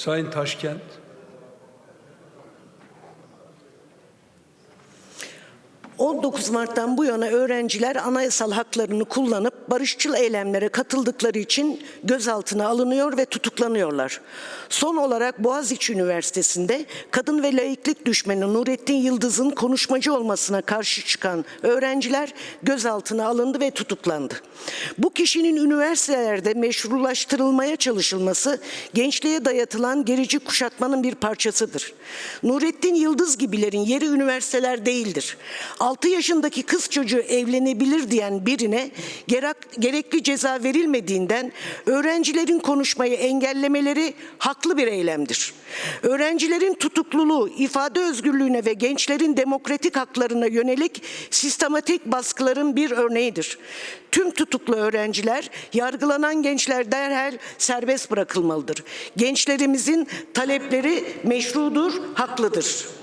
Sayın Taşkent. ...19 Mart'tan bu yana öğrenciler anayasal haklarını kullanıp barışçıl eylemlere katıldıkları için gözaltına alınıyor ve tutuklanıyorlar. Son olarak Boğaziçi Üniversitesi'nde kadın ve laiklik düşmanı Nurettin Yıldız'ın konuşmacı olmasına karşı çıkan öğrenciler gözaltına alındı ve tutuklandı. Bu kişinin üniversitelerde meşrulaştırılmaya çalışılması gençliğe dayatılan gerici kuşatmanın bir parçasıdır. Nurettin Yıldız gibilerin yeri üniversiteler değildir. 6 yaşındaki kız çocuğu evlenebilir diyen birine gerek, gerekli ceza verilmediğinden öğrencilerin konuşmayı engellemeleri haklı bir eylemdir. Öğrencilerin tutukluluğu, ifade özgürlüğüne ve gençlerin demokratik haklarına yönelik sistematik baskıların bir örneğidir. Tüm tutuklu öğrenciler, yargılanan gençler derhal serbest bırakılmalıdır. Gençlerimizin talepleri meşrudur, haklıdır.